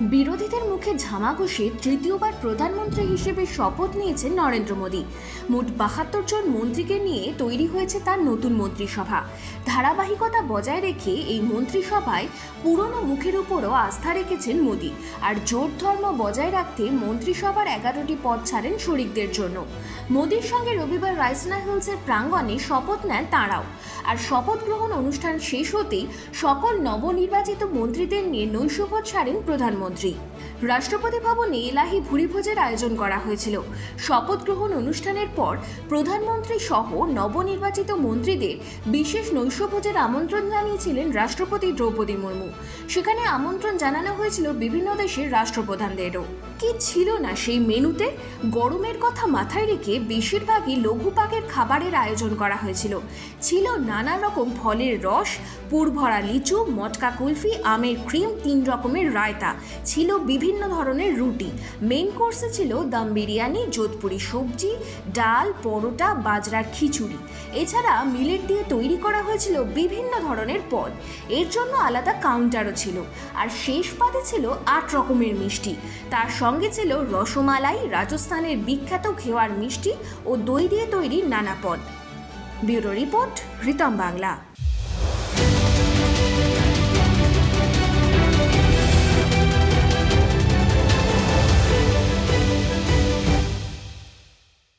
বিরোধীদের মুখে ঝামা ঘষে তৃতীয়বার প্রধানমন্ত্রী হিসেবে শপথ নিয়েছেন নরেন্দ্র মোদী। মোট বাহাত্তর জন মন্ত্রীকে নিয়ে তৈরি হয়েছে তার নতুন মন্ত্রিসভা। ধারাবাহিকতা বজায় রেখে এই মন্ত্রিসভায় পুরনো মুখের উপরও আস্থা রেখেছেন মোদী আর জোট ধর্ম বজায় রাখতে মন্ত্রিসভার এগারোটি পদ ছাড়েন শরিকদের জন্য। মোদীর সঙ্গে রবিবার রাইসনা হিলসের প্রাঙ্গণে শপথ নেন তাঁরাও। আর শপথ গ্রহণ অনুষ্ঠান শেষ হতেই সকল নবনির্বাচিত মন্ত্রীদের নিয়ে নৈশভোজ ছাড়েন প্রধানমন্ত্রী। রাষ্ট্রপতি ভবনে এলাহি ভুরিভোজের আয়োজন করা হয়েছিল। শপথ গ্রহণ অনুষ্ঠানের পর প্রধানমন্ত্রী সহ নবনির্বাচিত মন্ত্রীদের বিশেষ নৈশভোজের আমন্ত্রণ জানিয়েছিলেন রাষ্ট্রপতি দ্রৌপদী মুর্মু। সেখানে আমন্ত্রণ জানানো হয়েছিল বিভিন্ন দেশের রাষ্ট্রপ্রধানদেরও। কি ছিল না সেই মেনুতে? গরমের কথা মাথায় রেখে বেশিরভাগই লঘুপাকের খাবারের আয়োজন করা হয়েছিল। ছিল নানা রকম ফলের রস, পুরভরা লিচু, মটকা কুলফি, আমের ক্রিম, তিন রকমের রায়তা। ছিল বিভিন্ন ধরনের রুটি। মেন কোর্সে ছিল দম বিরিয়ানি যোধপুরি সবজি, ডাল, পরোটা, বাজরার খিচুড়ি। এছাড়া মিলেট দিয়ে তৈরি করা হয়েছিল বিভিন্ন ধরনের পদ। এর জন্য আলাদা কাউন্টারও ছিল। আর শেষ পাতে ছিল আট রকমের মিষ্টি। তার সঙ্গে ছিল রসমালাই, রাজস্থানের বিখ্যাত ঘেওয়ার মিষ্টি ও দই দিয়ে তৈরি নানা পদ। Bureau report, Ritam Bangla.